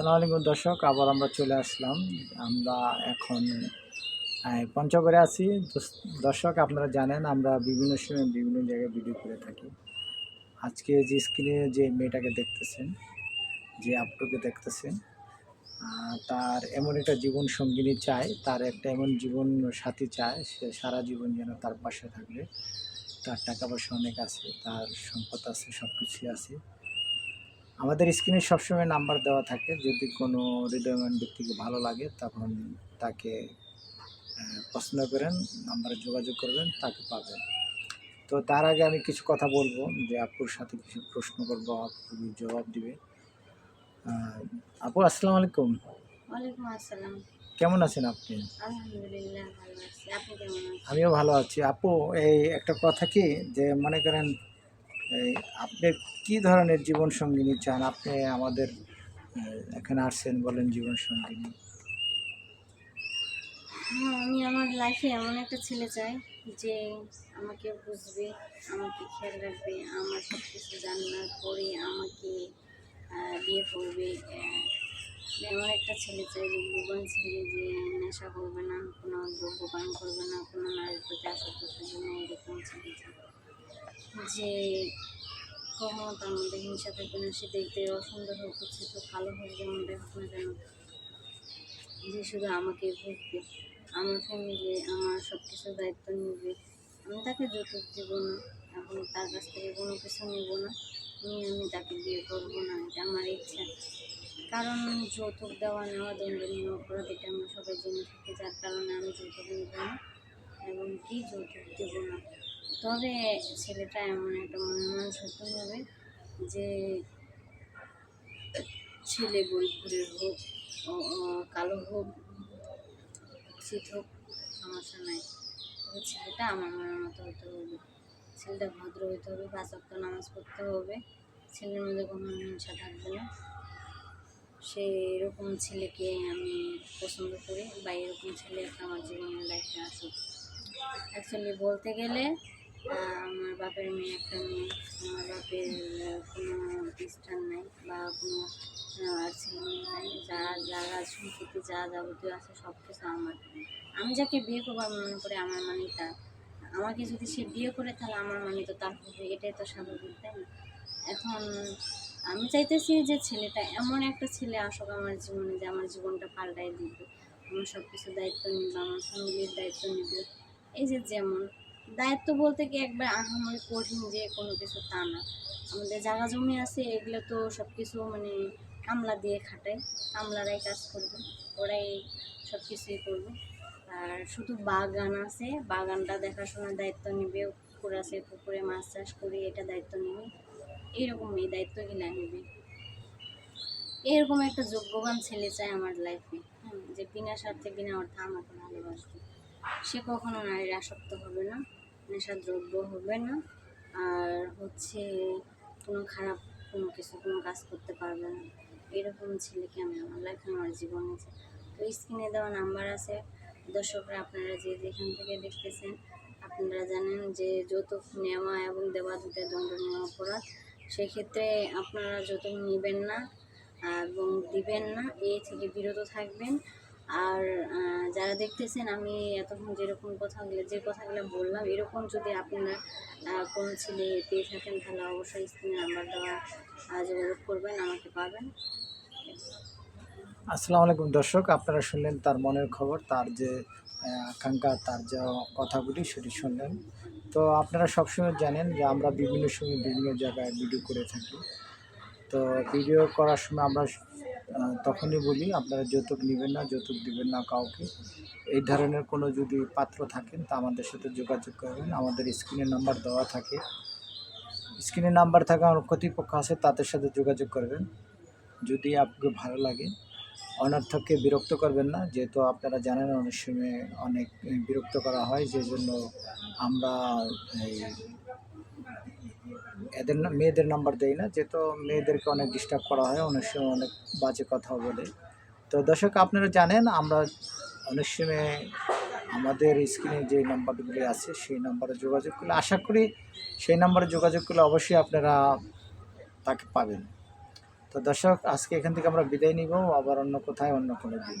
আসসালামু আলাইকুম দর্শক, আবার আমরা চলে আসলাম। আমরা এখন পঞ্চগড়ে আছি। দর্শক, আপনারা জানেন, আমরা বিভিন্ন সময় বিভিন্ন জায়গায় ভিডিও করে থাকি। আজকে যে স্ক্রিনে যে মেয়েটাকে দেখতেছেন, যে আপটুকে দেখতেছেন তার এমন একটা জীবন সঙ্গিনী চায়, তার একটা এমন জীবন সাথী চায়, সে সারা জীবন যেন তার পাশে থাকবে। তার টাকা পয়সা অনেক আছে, তার সম্পদ আছে সব কিছুই আছে। আমাদের স্ক্রিনে সবসময় নাম্বার দেওয়া থাকে। যদি কোনো হৃদয়মান ব্যক্তিকে ভালো লাগে তখন তাকে পছন্দ করেন নাম্বারে যোগাযোগ করবেন তাকে পাবেন। তো তার আগে আমি কিছু কথা বলব যে আপুর সাথে কিছু প্রশ্ন করব আপু জবাব দিবে আপু আসসালামু আলাইকুম। ওয়ালাইকুম আসসালাম। কেমন আছেন আপনি? আলহামদুলিল্লাহ ভালো আছি। আপনি কেমন আছেন? আমিও ভালো আছি। আপু এই একটা কথা কি যে মনে করেন আপনি কি ধরনের জীবন সঙ্গিনী চান? আপনি আমাদের এখানে আসছেন বলেন জীবন সঙ্গিনী হ্যাঁ আমি আমার লাইফে এমন একটা ছেলে চাই যে আমাকে বুঝবে, আমাকে খেয়াল রাখবে, আমার সব কিছু জানার পরে আমাকে বিয়ে করবে। এমন একটা ছেলে চাই যে ভুবন ছেলে যে নেশা করবে না, কোনো দ্রব্যপান করবে না, কোনো নারীর প্রতি আসক্ত থাকবে না, এরকম ছেলে চাই। যে তার মধ্যে হিংসা থাকবে না সে দেখতে অসুন্দর হোক, হচ্ছে তো কালো হোক যেমন দেখুক না কেন, যে শুধু আমাকে বুঝবে আমার ফ্যামিলি আমার সব কিছু দায়িত্ব নেবে। আমি তাকে যৌতুক দেবো না, এবং তার কাছ থেকে কোনো কিছু নেব না, নিয়ে আমি তাকে বিয়ে করব না, এটা আমার ইচ্ছা। কারণ যৌতুক দেওয়া নেওয়া দণ্ডনীয় অপরাধ, এটা আমরা সবাই জেনে থাকি, যার কারণে আমি যৌতুক নেব না, এবং কি যৌতুক দেবো না। তবে ছেলেটা এমন একটা মনে মানুষ হতে হবে যে ছেলে গরিব ঘুরের হোক কালো হোক শীত হোক, সমস্যা নাই। তবে ছেলেটা আমার মনের মতো হতে হবে। ছেলেটা ভদ্র হতে হবে পাঁচ নামাজ পড়তে হবে। ছেলের মধ্যে কোনো হিংসা থাকবে না। সে এরকম ছেলেকে আমি পছন্দ করি বা এরকম ছেলে আমার জীবনের লাইফে আসুক অ্যাকচুয়ালি বলতে গেলে আমার বাপের মেয়ে, একটা মেয়ে। আমার বাপের কোনো স্টান নাই বা কোনো ছেলে মেয়ে নাই। যা যারা সম্পত্তি যা যাবতীয় আছে সব কিছু আমার। আমি যাকে বিয়ে করব মনে করি আমার মানে তার। আমাকে যদি সে বিয়ে করে, তাহলে আমার মানে তো তার হবে। এটাই তো স্বাভাবিক, তাই না? এখন আমি চাইতেছি যে ছেলেটা এমন একটা ছেলে আসুক আমার জীবনে যে আমার জীবনটা পাল্টাই দিবে। আমার সব কিছু দায়িত্ব নিবে, আমার ফ্যামিলির দায়িত্ব নিবে। এই যে যেমন দায়িত্ব বলতে কি একবার আহামরি কঠিন যে কোনো কিছু তা না। আমাদের জায়গা জমি আছে, এগুলো তো সব কিছু মানে কামলা দিয়ে খাটায়। কামলারাই কাজ করবে, ওরাই সব কিছুই করবে। আর শুধু বাগান আছে, বাগানটা দেখাশোনার দায়িত্ব নেবে, পুকুর আছে, পুকুরে মাছ চাষ করি এটা দায়িত্ব নেবে। এইরকম এই দায়িত্বগুলো নেবে। এরকম একটা যোগ্যবান ছেলে চাই আমার লাইফে হুম যে বিনা স্বার্থে, বিনা অর্থে আমাকে ভালোবাসবে। সে কখনো নারীর আসক্ত হবে না। নেশা দ্রব্য হবে না। আর হচ্ছে কোনো খারাপ কোনো কিছু, কোনো কাজ করতে পারবে না। এরকম ছেলেকে আমি আমার লাইফে আমার জীবনে তো স্ক্রিনে দেওয়া নাম্বার আছে। দর্শকরা, আপনারা যে যেখান থেকে দেখতেছেন, আপনারা জানেন যে যৌতুক নেওয়া এবং দেওয়া দুটো দণ্ডনীয় অপরাধ। সেক্ষেত্রে আপনারা যৌতুক নেবেন না এবং দিবেন না। এই থেকে বিরত থাকবেন। আর যারা দেখতেছেন আমি এতক্ষণ যেরকম কথাগুলো, যে কথাগুলো বললাম, এরকম যদি আপনারা কোনো ছেলে পেয়ে থাকেন, তাহলে অবশ্যই স্ক্রিনে নাম্বার দেওয়া যোগাযোগ করবেন, আমাকে পাবেন। আসসালামু আলাইকুম দর্শক, আপনারা শুনলেন তার মনের খবর, তার যে আকাঙ্ক্ষা, তার যে কথাগুলি সেটি শুনলেন। তো আপনারা সবসময় জানেন যে আমরা বিভিন্ন সময় বিভিন্ন জায়গায় ভিডিও করে থাকি। তো ভিডিও করার সময় আমরা তখনই বলি, আপনারা যৌতুক নেবেন না, যৌতুক দিবেন না কাউকে। এই ধরনের কোনো যদি পাত্র থাকেন, তা আমাদের সাথে যোগাযোগ করবেন। আমাদের স্ক্রিনে নাম্বার দেওয়া থাকে। স্ক্রিনে নাম্বার থাকা আমার কর্তৃপক্ষ আছে, তাদের সাথে যোগাযোগ করবেন। যদি আপনাকে ভালো লাগে, অনর্থককে বিরক্ত করবেন না। যেহেতু আপনারা জানেন, অনেক সময় অনেক বিরক্ত করা হয় যে জন্য আমরা এদের মেয়েদের নাম্বার দেই না, যেহেতু মেয়েদেরকে অনেক ডিস্টার্ব করা হয়, অনেক সময় অনেক বাজে কথা বলে। তো দর্শক, আপনারা জানেন, আমরা অনেক সময় আমাদের স্ক্রিনে যে নাম্বারগুলি আছে, সেই নাম্বারে যোগাযোগ করলে, আশা করি সেই নাম্বারে যোগাযোগ করলে অবশ্যই আপনারা তাকে পাবেন। তো দর্শক, আজকে এখান থেকে আমরা বিদায় নিব, আবার অন্য কোথায়, অন্য কোনো দিন।